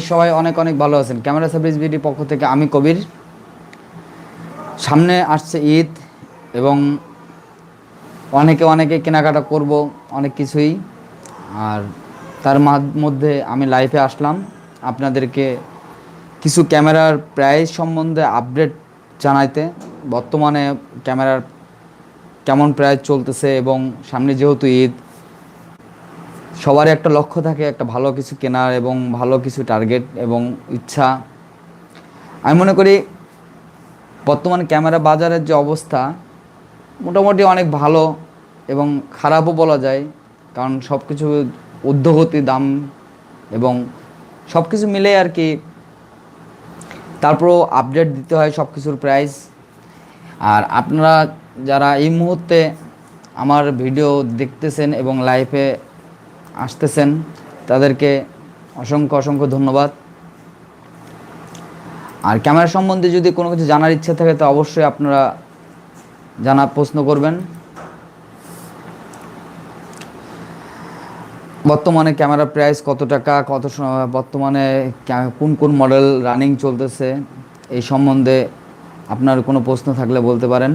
সবাই অনেক অনেক ভালো আছেন। ক্যামেরা সার্ভিস বিডি পক্ষ থেকে আমি কবির। সামনে আসছে ঈদ এবং অনেকে অনেকে কেনাকাটা করব, অনেক কিছুই। আর তার মধ্যে আমি লাইভে আসলাম। আপনাদেরকে কিছু ক্যামেরার প্রাইস সম্বন্ধে আপডেট জানাইতে। বর্তমানে ক্যামেরার কেমন প্রাইস চলতেছে এবং সামনে যেহেতু ঈদ সবারই একটা লক্ষ্য থাকে, একটা ভালো কিছু কেনার এবং ভালো কিছু টার্গেট এবং ইচ্ছা। আমি মনে করি বর্তমানে ক্যামেরা বাজারের যে অবস্থা মোটামুটি অনেক ভালো এবং খারাপও বলা যায়, কারণ সব কিছু ঊর্ধ্বগতি দাম এবং সব কিছু মিলে আর কি তারপরও আপডেট দিতে হয় সব কিছুর প্রাইস আর আপনারা যারা এই মুহূর্তে আমার ভিডিও দেখতেছেন এবং লাইভে আসতেছেন, তাদেরকে অসংখ্য অসংখ্য ধন্যবাদ। আর ক্যামেরা সম্বন্ধে যদি কোনো কিছু জানার ইচ্ছা থাকে, তো অবশ্যই আপনারা জানা প্রশ্ন করবেন। বর্তমানে ক্যামেরা প্রাইস কত টাকা, কত বর্তমানে কোন কোন মডেল রানিং চলতেছে, এই সম্বন্ধে আপনার কোনো প্রশ্ন থাকলে বলতে পারেন।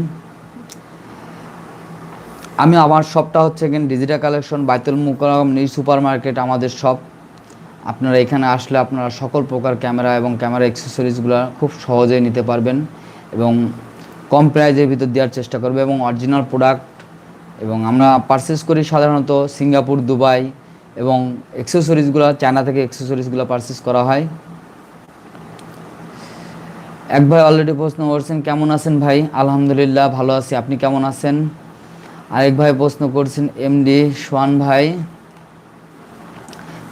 আমি আমার শপটা হচ্ছে এখানে digital collection Baitul Mukarram, new super market আমাদের শপ আপনারা এখানে আসলে আপনারা সকল প্রকার ক্যামেরা এবং ক্যামেরা অ্যাক্সেসরিজগুলো খুব সহজেই নিতে পারবেন এবং কম প্রাইজের ভিতর দেওয়ার চেষ্টা করবে এবং অরিজিনাল প্রোডাক্ট এবং আমরা পারচেস করি সাধারণত সিঙ্গাপুর, দুবাই এবং অ্যাক্সেসরিজগুলো চায়না থেকে অ্যাক্সেসরিজগুলো পারচেস করা হয়। এক ভাই অলরেডি প্রশ্ন করছেন, কেমন আছেন ভাই? আলহামদুলিল্লাহ, ভালো আছি। আপনি কেমন আছেন? আরেক ভাই প্রশ্ন করছেন এমডি সোয়ান ভাই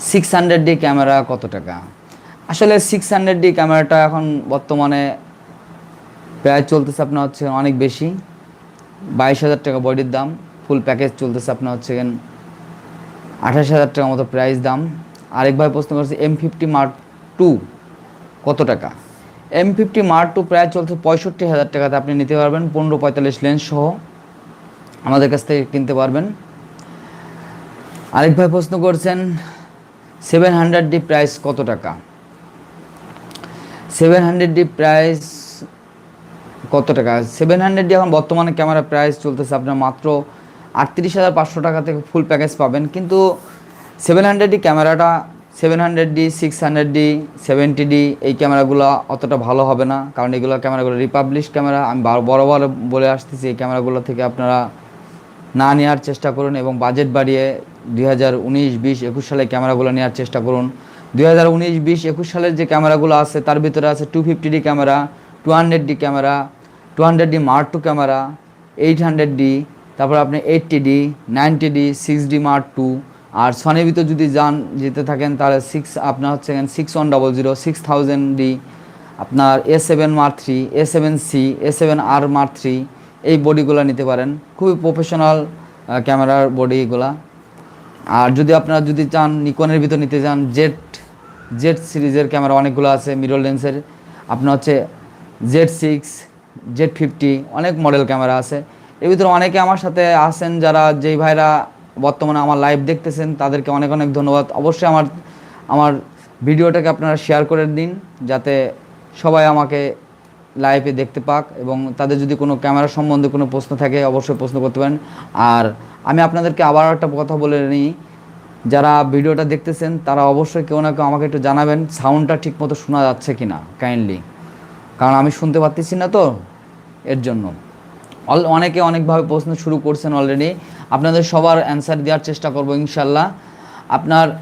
সিক্স হান্ড্রেড ডি ক্যামেরা কত টাকা? আসলে সিক্স হান্ড্রেড ডি ক্যামেরাটা এখন বর্তমানে প্রায় চলতেছে আপনার হচ্ছে অনেক বেশি। বাইশ হাজার টাকা বডির দাম ফুল প্যাকেজ চলতেছে আপনার হচ্ছে আঠাশ হাজার টাকা মতো প্রাইস দাম। আরেক ভাই প্রশ্ন করছে এম ফিফটি মার্ক টু কত টাকা? এম ফিফটি মার্ক টু প্রায় চলছে পঁয়ষট্টি হাজার টাকাতে আপনি নিতে পারবেন, পনেরো পঁয়তাল্লিশ লেন্স সহ। আমাদের কাছ থেকে কিনতে পারবেন। আরেক ভাই প্রশ্ন করছেন সেভেন হান্ড্রেড ডি প্রাইস কত টাকা? সেভেন হান্ড্রেড ডি প্রাইস কত টাকা? সেভেন হান্ড্রেড ডি এখন বর্তমানে ক্যামেরা প্রাইস চলতেছে আপনার মাত্র আটত্রিশ হাজার পাঁচশো টাকা থেকে ফুল প্যাকেজ পাবেন। কিন্তু সেভেন হান্ড্রেড ডি ক্যামেরাটা seven hundred D six hundred D seventy D এই ক্যামেরাগুলো অতটা ভালো হবে না। কারণ এগুলো ক্যামেরাগুলো রিপাবলিশ ক্যামেরা আমি বড় বড় বলে আসতেছি, এই ক্যামেরাগুলো থেকে আপনারা না নেওয়ার চেষ্টা করুন এবং বাজেট বাড়িয়ে দুই হাজার উনিশ, বিশ, একুশ সালে ক্যামেরাগুলো নেওয়ার চেষ্টা করুন। দুই হাজার উনিশ, বিশ, একুশ সালের যে ক্যামেরাগুলো আছে, তার ভিতরে আছে two fifty D camera two hundred D camera two hundred D mark two camera eight hundred D তারপর আপনি eighty D ninety D six D mark two আর সনির ভিতর যদি যান, যেতে থাকেন, তাহলে সিক্স আপনার হচ্ছে six one double zero six thousand D আপনার A seven mark three A seven C A seven R mark three এই বডিগুলো নিতে পারেন। খুবই প্রফেশনাল ক্যামেরার বডিগুলা আর যদি আপনারা যদি চান নিকনের ভিতর নিতে চান জেট জেট সিরিজের ক্যামেরা অনেকগুলো আছে মিরর লেন্সের আপনার হচ্ছে জেড সিক্স জেড ফিফটি অনেক মডেল ক্যামেরা আছে। এর ভিতরে অনেকে আমার সাথে আছেন যারা যেই ভাইরা বর্তমানে আমার লাইভ দেখতেছেন, তাদেরকে অনেক অনেক ধন্যবাদ। অবশ্যই আমার আমার ভিডিওটাকে আপনারা শেয়ার করে দিন, যাতে সবাই আমাকে লাইভে দেখতে পাক এবং তাদের যদি কোনো ক্যামেরা সম্বন্ধে কোনো প্রশ্ন থাকে, অবশ্যই প্রশ্ন করতে পারেন। আর আমি আপনাদেরকে আবার একটা কথা বলে নিই, যারা ভিডিওটা দেখতেছেন, তারা অবশ্যই কেউ না কেউ আমাকে একটু জানাবেন সাউন্ডটা ঠিকমতো শোনা যাচ্ছে কি না কাইন্ডলি কারণ আমি শুনতে পারতেছি না তো, এর জন্য। অল- অনেকে অনেকভাবে প্রশ্ন শুরু করছেন অলরেডি আপনাদের সবার অ্যান্সার দেওয়ার চেষ্টা করব, ইনশাল্লাহ। আপনার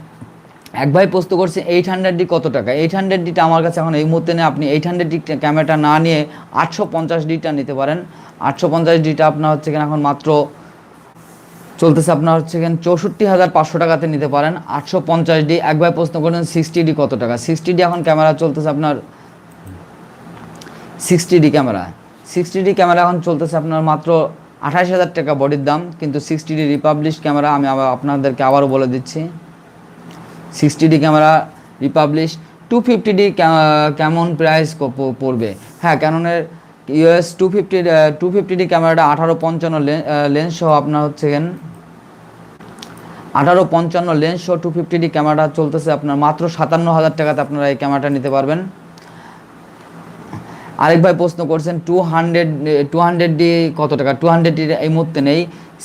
এক ভাই প্রশ্ন করছে এইট হান্ড্রেড ডি কত টাকা? এইট হান্ড্রেড ডিটা আমার কাছে এখন এই মুহূর্তে নেই। আপনি এইট হান্ড্রেড ডি ক্যামেরাটা না নিয়ে আটশো পঞ্চাশ ডিটা নিতে পারেন। আটশো পঞ্চাশ ডিটা আপনার হচ্ছে কিনা এখন মাত্র চলতেছে আপনার হচ্ছে কেন চৌষট্টি হাজার পাঁচশো টাকাতে নিতে পারেন। আটশো পঞ্চাশ ডি এক ভাই প্রশ্ন করেন সিক্সটি ডি কত টাকা? সিক্সটি ডি এখন ক্যামেরা চলতেছে আপনার sixty D camera sixty D camera এখন চলতেছে আপনার মাত্র আঠাশ হাজার টাকা বডির দাম। কিন্তু সিক্সটি ডি রিপাবলিশ ক্যামেরা আমি আবার আপনাদেরকে আবারও বলে দিচ্ছি। Sixty D camera republish two fifty D কেমন প্রাইস পড়বে হ্যাঁ ক্যাননের US two fifty two fifty D ক্যামেরাটা আঠারো পঞ্চান্ন লেন্স সহ আপনার হচ্ছে আঠারো পঞ্চান্ন লেন্স শো টু ফিফটি ডি ক্যামেরাটা চলতেছে আপনার মাত্র সাতান্ন হাজার টাকাতে আপনারা এই ক্যামেরাটা নিতে পারবেন। আরেক ভাই প্রশ্ন করছেন, two hundred two hundred D কত টাকা? টু হান্ড্রেড ডি এই মুহূর্তে নেই,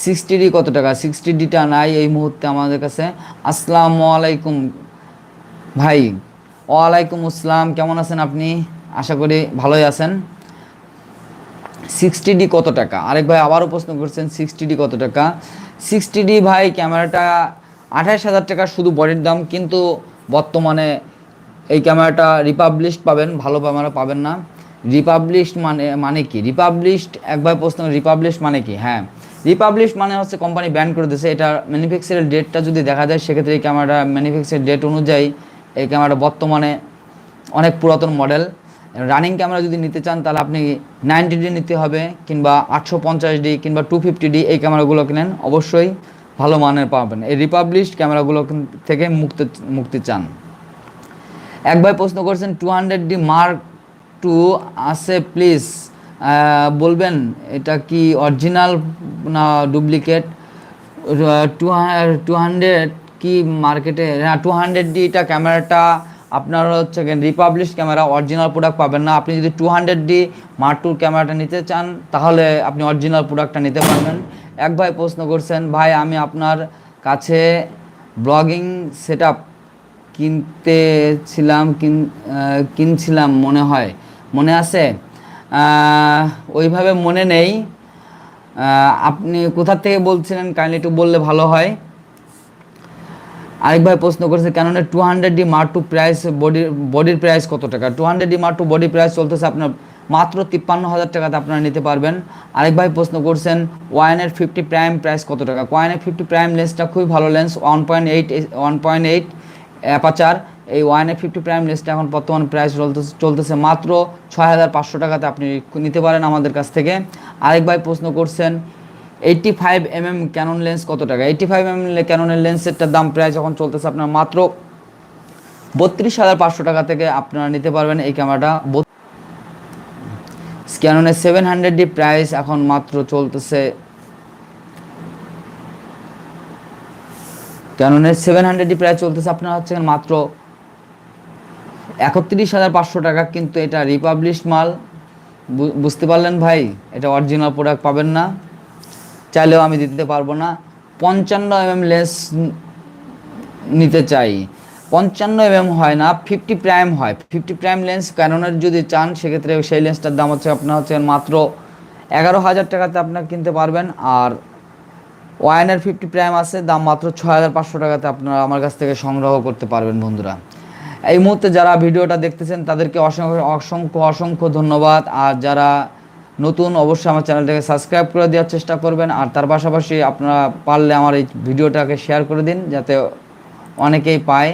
সিক্সটি ডি কত টাকা? সিক্সটি ডিটা নাই এই মুহূর্তে আমাদের কাছে। আসসালামু আলাইকুম ভাই, ওয়ালাইকুম আসসালাম, কেমন আছেন আপনি? আশা করি ভালোই আছেন। সিক্সটি ডি কত টাকা? আরেক ভাই আবারও প্রশ্ন করছেন, সিক্সটি ডি কত টাকা? সিক্সটি ডি ভাই, ক্যামেরাটা আঠাশ হাজার টাকা শুধু বডির দাম, কিন্তু বর্তমানে এই ক্যামেরাটা রিপাবলিশড পাবেন, ভালো ক্যামেরা পাবেন না। রিপাবলিশড মানে মানে কি? রিপাবলিশড এক ভাই প্রশ্ন রিপাবলিশড মানে কি? হ্যাঁ। রিপাবলিশড মানে হচ্ছে কোম্পানি ব্যান করে দিয়েছে এটা ম্যানুফ্যাকচারের ডেটটা যদি দেখা যায়, সেক্ষেত্রে এই ক্যামেরাটা ম্যানুফ্যাকচার ডেট অনুযায়ী এই ক্যামেরাটা বর্তমানে অনেক পুরাতন মডেল রানিং ক্যামেরা যদি নিতে চান, তাহলে আপনি নাইনটি ডি নিতে হবে কিংবা আটশো পঞ্চাশ ডি কিংবা টু ফিফটি ডি এই ক্যামেরাগুলো কিনেন। অবশ্যই ভালো মানের পাবেন। এই রিপাবলিশড ক্যামেরাগুলো থেকে মুক্তি মুক্তি চান। এক ভাই প্রশ্ন করছেন two hundred D mark two আছে প্লিজ বলবেন, এটা কি অরিজিনাল না ডুপ্লিকেট টু টু হান্ড্রেড কি মার্কেটে হ্যাঁ টু হান্ড্রেড ডিটা ক্যামেরাটা আপনার হচ্ছে রিপাবলিশ ক্যামেরা অরিজিনাল প্রোডাক্ট পাবেন না। আপনি যদি টু হান্ড্রেড ডি মার্ক টুর ক্যামেরাটা নিতে চান, তাহলে আপনি অরিজিনাল প্রোডাক্টটা নিতে পারবেন। এক ভাই প্রশ্ন করছেন, ভাই, আমি আপনার কাছে ব্লগিং সেট কিনতেছিলাম কিন কিনছিলাম মনে হয়। মনে আছে? ওইভাবে মনে নেই। আপনি কোথা থেকে বলছিলেন? কাইন্ডলি একটু বললে ভালো হয়। আরেক ভাই প্রশ্ন করেছে ক্যাননের two hundred D mark two price বডির বডির প্রাইস কত টাকা? Two hundred D mark two body price চলতেছে আপনার মাত্র তিপ্পান্ন হাজার টাকাতে আপনারা নিতে পারবেন। আরেক ভাই প্রশ্ন করছেন ওয়াইনের ফিফটি প্রাইম প্রাইস কত টাকা? ওয়াইনের ফিফটি প্রাইম লেন্সটা খুবই ভালো lens one point eight one point eight aperture এই ওয়াইনের ফিফটি প্রাইম লেন্সটা এখন বর্তমান প্রাইস চলতেছে মাত্র ছয় হাজার পাঁচশো টাকাতে আপনি নিতে পারেন আমাদের কাছ থেকে। আরেক ভাই প্রশ্ন করছেন eighty five M M Canon lens কত টাকা? এইটটি ফাইভ এম এম ক্যাননের লেন্সেরটার দাম প্রায় যখন চলতেছে আপনার মাত্র বত্রিশ হাজার পাঁচশো টাকা থেকে আপনারা নিতে পারবেন এই ক্যামেরাটা ক্যাননের সেভেন হান্ড্রেড ডি প্রাইস এখন মাত্র চলতেছে ক্যাননের সেভেন হান্ড্রেড ডি প্রাইস চলতেছে আপনার হচ্ছে মাত্র একত্রিশ হাজার পাঁচশো টাকা কিন্তু এটা রিপাবলিশ মাল। বুঝতে পারলেন ভাই? এটা অরিজিনাল প্রোডাক্ট পাবেন না। চাইলেও আমি দিতে পারব না। পঞ্চান্ন এমএম লেন্স নিতে চাই। পঞ্চান্ন এমএম হয় না ফিফটি প্রাইম হয়। ফিফটি প্রাইম লেন্স ক্যাননের যদি চান, সেক্ষেত্রে সেই লেন্সটার দাম হচ্ছে আপনার হচ্ছে মাত্র এগারো হাজার টাকাতে আপনার কিনতে পারবেন। আর ওয়াইনের ফিফটি প্রাইম আছে, দাম মাত্র ছ হাজার পাঁচশো টাকাতে আপনারা আমার কাছ থেকে সংগ্রহ করতে পারবেন বন্ধুরা। এই মুহূর্তে যারা ভিডিওটা দেখতেছেন, তাদেরকে অসংখ্য অসংখ্য অসংখ্য ধন্যবাদ। আর যারা নতুন, অবশ্যই আমার চ্যানেলটাকে সাবস্ক্রাইব করে দেওয়ার চেষ্টা করবেন। আর তার পাশাপাশি আপনারা পারলে আমার এই ভিডিওটাকে শেয়ার করে দিন, যাতে অনেকেই পায়।